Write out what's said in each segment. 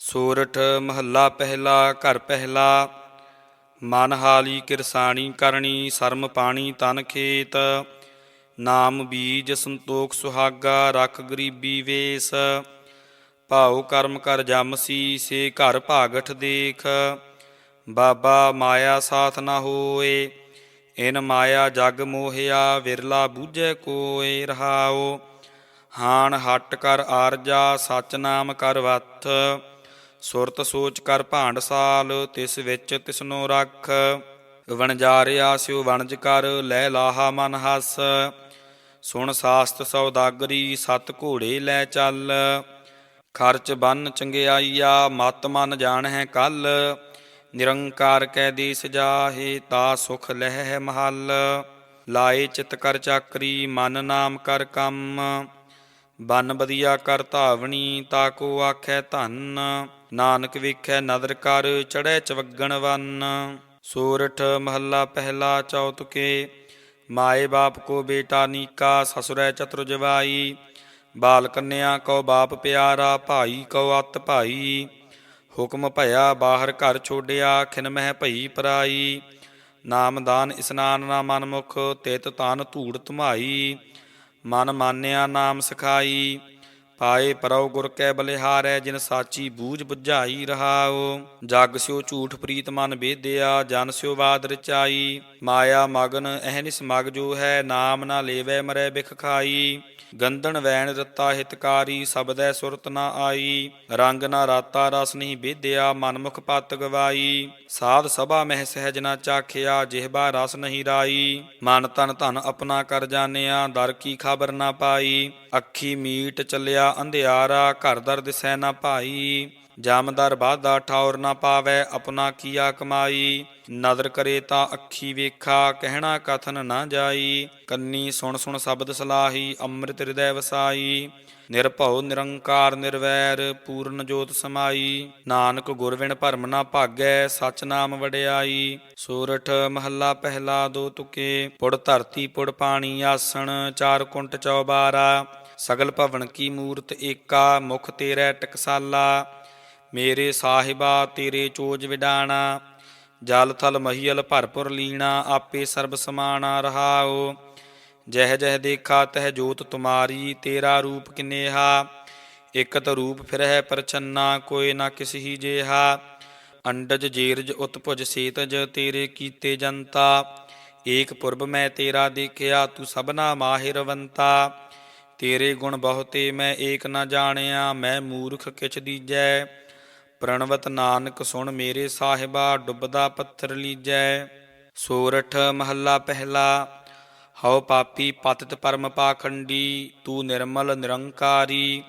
ਸੋਰਠ ਮਹੱਲਾ ਪਹਿਲਾ, ਘਰ ਪਹਿਲਾ ਮਨ ਹਾਲੀ ਕਿਰਸਾਣੀ ਕਰਨੀ ਸਰਮ ਪਾਣੀ ਤਨ ਖੇਤ, ਨਾਮ ਬੀਜ ਸੰਤੋਖ ਸੁਹਾਗਾ, ਰਖ ਗਰੀਬੀ ਵੇਸ, ਭਾਉ ਕਰਮ ਕਰ ਜਮਸੀ ਸੇ ਘਰ ਭਾਗਠ ਦੇਖ, ਬਾਬਾ ਮਾਇਆ ਸਾਥ ਨਾ ਹੋਏ, ਇਨ ਮਾਇਆ ਜਗ ਮੋਹਿਆ, ਵਿਰਲਾ ਬੂਝੈ ਕੋਏ ਰਹਾਓ ਹਾਨ ਹਟ ਕਰ ਆਰਜਾ ਸਚ ਨਾਮ ਕਰ ਵਤ ਸੁਰਤ ਸੋਚ ਕਰ ਭਾਂਡ ਸਾਲ, ਤਿਸ ਵਿੱਚ ਤਿਸਨੋ ਰੱਖ। ਵਣਜਾਰਿਆ ਸਿਉ ਵਣਜ ਕਰ, ਲੈ ਲਾਹਾ ਮਨ ਹੱਸ। ਸੁਣ ਸਾਸਤ ਸੌਦਾਗਰੀ ਸਤ ਘੋੜੇ ਲੈ ਚੱਲ। ਖਰਚ ਬੰਨ ਚੰਗਿਆਈਆ, ਮਤ ਮਨ ਜਾਣ ਹੈ ਕੱਲ। ਨਿਰੰਕਾਰ ਕੈ ਦੇਸ ਜਾਹੇ, ਤਾ ਸੁਖ ਲਹਿ ਮਹਲ। ਲਾਏ ਚਿਤ ਕਰ ਚਾਕਰੀ, ਮਨ ਨਾਮ ਕਰ ਕੰਮ। ਬਨ ਬਦੀਆ ਕਰ ਧਾਵਣੀ, ਤਾ ਕੋ ਆਖੈ ਧੰਨ। ਨਾਨਕ ਵੇਖੈ ਨਦਰ ਕਰ ਚੜੈ ਚਵੱਗਣ ਵੰਨ। ਸੂਰਠ ਮਹੱਲਾ ਪਹਿਲਾ ਚੌਤਕੇ, ਮਾਏ ਬਾਪ ਕੋ ਬੇਟਾ ਨੀਕਾ, ਸਸੁਰੈ ਚਤੁਰ ਜਵਾਈ ਬਾਲ ਕੰਨਿਆ ਕੋ ਬਾਪ ਪਿਆਰਾ, ਭਾਈ ਕੋ ਅਤ ਭਾਈ। ਹੁਕਮ ਭਇਆ ਬਾਹਰ ਘਰ ਛੋੜਿਆ ਖਿਨ ਮਹਿ ਭਈ ਪਰਾਈ। ਨਾਮਦਾਨ ਇਸਨਾਨ ਨਾ ਮਨਮੁਖ ਤਿਤ ਤਨ ਧੂੜ ਧਮਾਈ। ਮਨ ਮਾਨਿਆ ਨਾਮ ਸਖਾਈ। ਪਾਏ ਪਰਉ ਗੁਰ ਕੈ ਬਲਿਹਾਰੈ, ਜਿਨ ਸਾਚੀ ਬੂਝ 부ਝਾਈ ਰਹਾਓ ਜਗ ਸਿਓ ਝੂਠ ਪ੍ਰੀਤ ਮਨ ਬੇਦਿਆ ਜਨ ਸਿਓ ਬਾਦ ਰਚਾਈ। ਮਾਇਆ ਮਗਨ ਅਹਨਿਸ ਮਗ ਜੋ ਹੈ, ਨਾਮ ਨਾ ਲੇਵੈ ਮਰੈ ਬਿਖ ਖਾਈ। ਗੰਧਨ ਵੈਣ ਰਤਾ ਹਿਤਕਾਰੀ, ਸਬਦੈ ਸੁਰਤ ਨਾ ਆਈ। ਰੰਗ ਨਾ ਰਾਤਾ ਰਸ ਨਹੀਂ ਬੇਦਿਆ ਮਨਮੁਖ ਪਤ ਗਵਾਈ। ਸਾਧ ਸਭਾ ਮਹਿ ਸਹਿਜ ਨਾ ਚਾਖਿਆ ਜਿਹਬਾ ਰਸ ਨਹੀਂ ਰਾਈ। ਮਨ ਤਨ ਧਨ ਆਪਣਾ ਕਰ ਜਾਣਿਆ, ਦਰ ਕੀ ਖਬਰ ਨਾ ਪਾਈ। ਅੱਖੀ ਮੀਟ ਚੱਲਿਆ ਅੰਧਿਆਰਾ, ਘਰ ਦਰ ਦਿਸੈ ਨਾ ਭਾਈ, ਜਾਮਦਰ ਬਾਧਾ ਠੌਰ ਨਾ ਪਾਵੈ, ਆਪਣਾ ਕੀਆ ਕਮਾਈ। ਨਦਰ ਕਰੇ ਤਾਂ ਅੱਖੀ ਵੇਖਾ, ਕਹਿਣਾ ਕਥਨ ਨਾ ਜਾਈ। ਕੰਨੀ ਸੁਣ ਸੁਣ ਸ਼ਬਦ ਸਲਾਹੀ, ਅੰਮ੍ਰਿਤ ਹਿਰਦੈ ਵਸਾਈ। ਨਿਰਭਉ, ਨਿਰੰਕਾਰ, ਨਿਰਵੈਰ, ਪੂਰਨ ਜੋਤ ਸਮਾਈ। ਨਾਨਕ ਗੁਰ ਵਿਣ ਭਰਮ ਨਾ ਭਾਗੈ, ਸਚ ਨਾਮ ਵਡਿਆਈ। ਸੂਰਠ ਮਹੱਲਾ ਪਹਿਲਾ ਦੋ ਤੁਕੇ, ਪੁੜ ਧਰਤੀ ਪੁੜ ਪਾਣੀ ਆਸਣ, ਚਾਰ ਕੁੰਟ ਚੌਬਾਰਾ। ਸਗਲ ਭਵਨ ਕੀ ਮੂਰਤ ਏਕਾ, ਮੁਖ ਤੇਰੇ ਟਕਸਾਲਾ। ਮੇਰੇ ਸਾਹਿਬਾ, ਤੇਰੇ ਚੋਜ ਵਿਡਾਣਾ। ਜਲ ਥਲ ਮਹੀਲ ਭਰਪੁਰ ਲੀਣਾ, ਆਪੇ ਸਰਬ ਸਮਾਣਾ ਰਹਾਓ ਜਹ ਜਹ ਦੇਖਾ, ਤਹ ਜੋਤ ਤੁਮਾਰੀ, ਤੇਰਾ ਰੂਪ ਕਿਨੇਹਾ। ਇਕਤ ਰੂਪ ਫਿਰਹਿ ਪਰਛੰਨਾ, ਕੋਈ ਨਾ ਕਿਸਹੀ ਜੇਹਾ। ਅੰਡਜ ਜੀਰਜ ਉਤਪੁਜ ਸੇਤਜ, ਤੇਰੇ ਕੀਤੇ ਜਨਤਾ। ਏਕ ਪੁਰਬ ਮੈਂ ਤੇਰਾ ਦੇਖਿਆ, ਤੂੰ ਸਭਨਾ ਮਾਹਿਰਵੰਤਾ ਤੇਰੇ ਗੁਣ ਬਹੁਤੇ ਮੈਂ ਏਕ ਨਾ ਜਾਣਿਆ, ਮੈਂ ਮੂਰਖ ਕਿਛ ਦੀਜੈ। ਪ੍ਰਣਵਤ ਨਾਨਕ ਸੁਣ ਮੇਰੇ ਸਾਹਿਬਾ, ਡੁੱਬਦਾ ਪੱਥਰ ਲੀਜੈ। ਸੋਰਠ ਮਹੱਲਾ ਪਹਿਲਾ, ਹਉ ਪਾਪੀ ਪਤਿਤ ਪਰਮ ਪਾਖੰਡੀ, ਤੂੰ ਨਿਰਮਲ ਨਿਰੰਕਾਰੀ।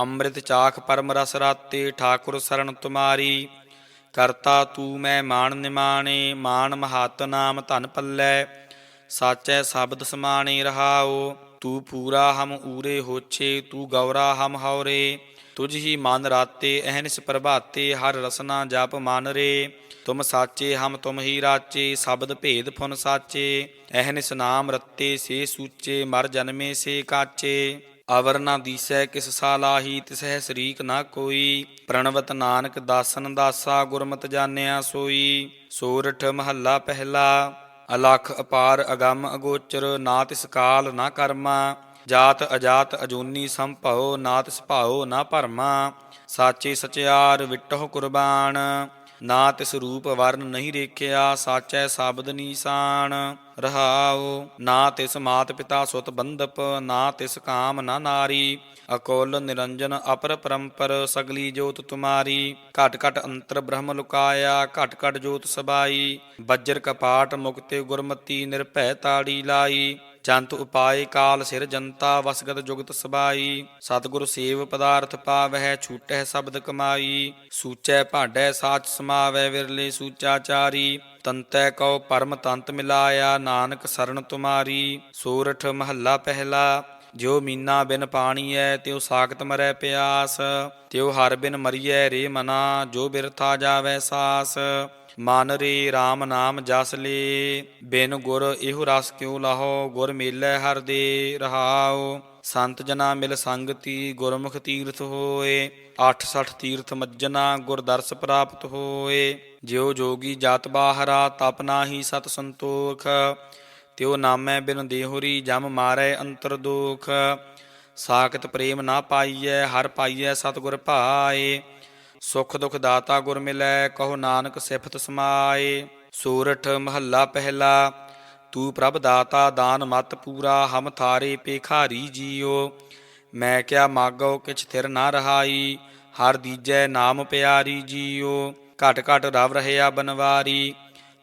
ਅੰਮ੍ਰਿਤ ਚਾਖ ਪਰਮ ਰਸ ਰਾਤੇ, ਠਾਕੁਰ ਸਰਣ ਤੁਮਾਰੀ। ਕਰਤਾ ਤੂੰ ਮੈਂ ਮਾਨ ਨਿਮਾਣੇ ਮਾਨ ਮਹਾਤ ਨਾਮ ਧਨ ਪੱਲੇ। ਸਾਚੈ ਸ਼ਬਦ ਸਮਾਣੇ ਰਹਾਓ। ਤੂੰ ਪੂਰਾ ਹਮ ਊਰੇ ਹੋਛੇ, ਤੂੰ ਗੌਰਾ ਹਮ ਹੌਰੇ ਤੁਝ ਹੀ ਮਨ ਰਾਤੇ, ਅਹਨਿਸ ਪ੍ਰਭਾਤੇ, ਹਰ ਰਸਨਾ ਜਪ ਮਨ ਰੇ ਤੁਮ ਸਾਚੇ, ਹਮ ਤੁਮ ਹੀ ਰਾਚੇ, ਸ਼ਬਦ ਭੇਦ ਫੁਨ ਸਾਚੇ। ਅਹਨਿਸ ਨਾਮ ਰਤੇ, ਸੇ ਸੂਚੇ, ਮਰ ਜਨਮੇ, ਸੇ ਕਾਚੇ। ਅਵਰ ਨਾ ਦੀਸੈ, ਕਿਸ ਸਾਲਾਹੀ ਤਿਸਹਿ ਸਰੀਕ ਨਾ ਕੋਈ। ਪ੍ਰਣਵਤ ਨਾਨਕ ਦਾਸਨ ਦਾਸਾ, ਗੁਰਮਤ ਜਾਣਿਆ ਸੋਈ। ਸੋਰਠ ਮਹੱਲਾ ਪਹਿਲਾ। ਅਲਖ ਅਪਾਰ ਅਗੰਮ ਅਗੋਚਰ, ਨਾ ਤਿਸ ਕਾਲ ਨਾ ਕਰਮਾ, ਜਾਤ ਅਜਾਤ ਅਜੂਨੀ ਸੰਭਉ ਨਾ ਤਿਸ ਭਾਉ ਨਾ ਭਰਮਾ, ਸਾਚੇ ਸਚਿਆਰ ਵਿਟਹੁ ਕੁਰਬਾਨ, ਨਾ ਤਿਸ ਰੂਪ ਵਰਨ ਨਹੀਂ ਰੇਖਿਆ, ਸਾਚੈ ਸ਼ਬਦ ਨੀਸਾਨ। ਰਹਾਉ। ਨਾ ਤਿਸ ਮਾਤ ਪਿਤਾ ਸੁਤ ਬੰਧਪ, ਨਾ ਤਿਸ ਕਾਮ ਨਾ ਨਾਰੀ। ਅਕੋਲ ਨਿਰੰਜਨ ਅਪਰ ਪਰੰਪਰ, ਸਗਲੀ ਜੋਤ ਤੁਮਾਰੀ। ਘਟ ਘਟ ਅੰਤਰ ਬ੍ਰਹਮ ਲੁਕਾਇਆ, ਘਟ ਘਟ ਜੋਤ ਸਬਾਈ। ਬੱਜਰ ਕਪਾਟ ਮੁਕਤੇ ਗੁਰਮਤੀ ਨਿਰਭੈ ਤਾੜੀ ਲਾਈ। ਚੰਤ ਉਪਾਏ ਕਾਲ ਸਿਰ ਜਨਤਾ ਵਸਗਤ ਜੁਗਤ ਸਬਾਈ। ਸਤਿਗੁਰ ਸੇਵ ਪਦਾਰਥ ਪਾਵਹਿ ਛੂਟੈ ਸ਼ਬਦ ਕਮਾਈ। ਸੂਚੈ ਭਾਡੈ ਸਾਚ ਸਮਾਵੈ ਵਿਰਲੇ ਸੂਚਾਚਾਰੀ ਤੰਤੈ ਕਉ ਪਰਮ ਤੰਤ ਮਿਲਾਇਆ, ਨਾਨਕ ਸਰਣ ਤੁਮਾਰੀ। ਸੂਰਠ ਮਹੱਲਾ ਪਹਿਲਾ, ਜਿਉ ਮੀਨਾ ਬਿਨ ਪਾਣੀ ਐ ਤਿਉ ਸਾਖਤ ਮਰੈ ਪਿਆਸ। ਤਿਉ ਹਰ ਬਿਨ ਮਰੀਐ ਰੇ ਮਨਾ, ਜੋ ਬਿਰਥਾ ਜਾਵੈ ਸਾਸ। ਮਨ ਰੇ RAM ਨਾਮ ਜਸ ਲੇ, ਬਿਨ ਗੁਰ ਇਹੋ ਰਸ ਕਿਉ ਲਾਹੋ, ਗੁਰ ਮੇਲੇ ਹਰ ਦੇ ਰਹਾਉ। ਸੰਤ ਜਨਾ ਮਿਲ ਸੰਗਤੀ, ਗੁਰਮੁਖ ਤੀਰਥ ਹੋਏ। 86 ਤੀਰਥ ਮੱਜਨਾ, ਗੁਰ ਦਰਸ ਪ੍ਰਾਪਤ ਹੋਏ। ਜਿਉ ਜੋਗੀ ਜਤ ਬਾਹਰਾ, ਤਪ ਨਾਹੀ ਸਤ ਸੰਤੋਖ। ਤਿਉ ਨਾਮੈ ਬਿਨ ਦੇਹੁਰੀ, ਜਮ ਮਾਰੈ ਅੰਤਰ ਦੋਖ। ਸਾਖਤ ਪ੍ਰੇਮ ਨਾ ਪਾਈਐ, ਹਰ ਪਾਈਐ ਸਤਿਗੁਰ ਭਾਏ। ਸੁਖ ਦੁਖ ਦਾਤਾ ਗੁਰ ਮਿਲੈ, ਕਹੋ ਨਾਨਕ ਸਿਫਤ ਸਮਾਏ। ਸੂਰਠ ਮਹੱਲਾ ਪਹਿਲਾ, ਤੂੰ ਪ੍ਰਭ ਦਾਤਾ ਦਾਨ ਮਤ ਪੂਰਾ, ਹਮ ਥਾਰੇ ਪੇਖਾਰੀ ਜੀਓ। ਮੈਂ ਕਿਆ ਮਾਗੋ ਕਿਛ ਥਿਰ ਨਾ ਰਹਾਈ, ਹਰ ਦੀਜੈ ਨਾਮ ਪਿਆਰੀ ਜੀਓ। ਘਟ ਘਟ ਰਵ ਰਹਿਆ ਬਨਵਾਰੀ,